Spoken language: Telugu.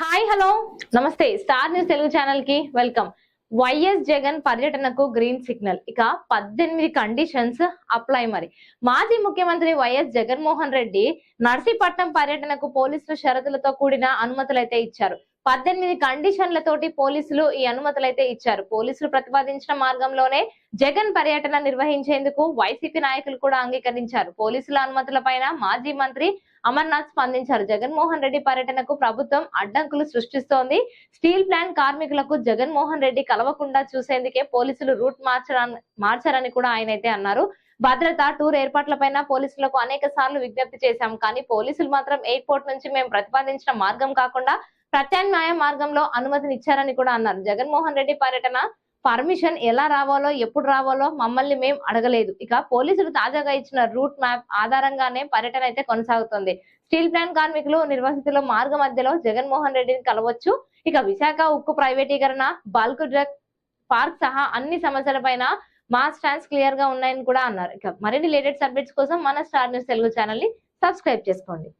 Hi hello. నమస్తే. స్టార్ న్యూస్ తెలుగు ఛానల్కి వెల్కమ్. వైఎస్ జగన్ పర్యటనకు గ్రీన్ సిగ్నల్. ఇక పద్దెనిమిది కండిషన్స్ అప్లై మరి. మాజీ ముఖ్యమంత్రి వైఎస్ జగన్మోహన్ రెడ్డి నర్సీపట్నం పర్యటనకు పోలీసులు షరతులతో కూడిన అనుమతులైతే ఇచ్చారు. పద్దెనిమిది కండిషన్లతోటి పోలీసులు ఈ అనుమతులైతే ఇచ్చారు. పోలీసులు ప్రతిపాదించిన మార్గంలోనే జగన్ పర్యటన నిర్వహించేందుకు వైసీపీ నాయకులు కూడా అంగీకరించారు. పోలీసుల అనుమతుల పైన మాజీ మంత్రి అమర్నాథ్ స్పందించారు. జగన్మోహన్ రెడ్డి పర్యటనకు ప్రభుత్వం అడ్డంకులు సృష్టిస్తోంది. స్టీల్ ప్లాంట్ కార్మికులకు జగన్మోహన్ రెడ్డి కలవకుండా చూసేందుకే పోలీసులు రూట్ మార్చడాన్ని మార్చారని కూడా ఆయన అయితే అన్నారు. భద్రత టూర్ ఏర్పాట్లపైన పోలీసులకు అనేక సార్లు విజ్ఞప్తి చేశాం. కానీ పోలీసులు మాత్రం ఎయిర్పోర్ట్ నుంచి మేము ప్రతిపాదించిన మార్గం కాకుండా ప్రత్యామ్నాయ మార్గంలో అనుమతిని ఇచ్చారని కూడా అన్నారు. జగన్మోహన్ రెడ్డి పర్యటన పర్మిషన్ ఎలా రావాలో ఎప్పుడు రావాలో మమ్మల్ని మేము అడగలేదు. ఇక పోలీసులు తాజాగా ఇచ్చిన రూట్ మ్యాప్ ఆధారంగానే పర్యటన అయితే కొనసాగుతుంది. స్టీల్ ప్లాంట్ కార్మికులు నిర్వసితుల మార్గ మధ్యలో జగన్మోహన్ రెడ్డిని కలవచ్చు. ఇక విశాఖ ఉక్కు ప్రైవేటీకరణ బల్క్ డ్రగ్ పార్క్ సహా అన్ని సమస్యలపైన మా స్టాండ్స్ క్లియర్గా ఉన్నాయని కూడా అన్నారు. ఇక మరిన్ని లేటెస్ట్ అప్డేట్స్ కోసం మన స్టార్ న్యూస్ తెలుగు ఛానల్ని సబ్స్క్రైబ్ చేసుకోండి.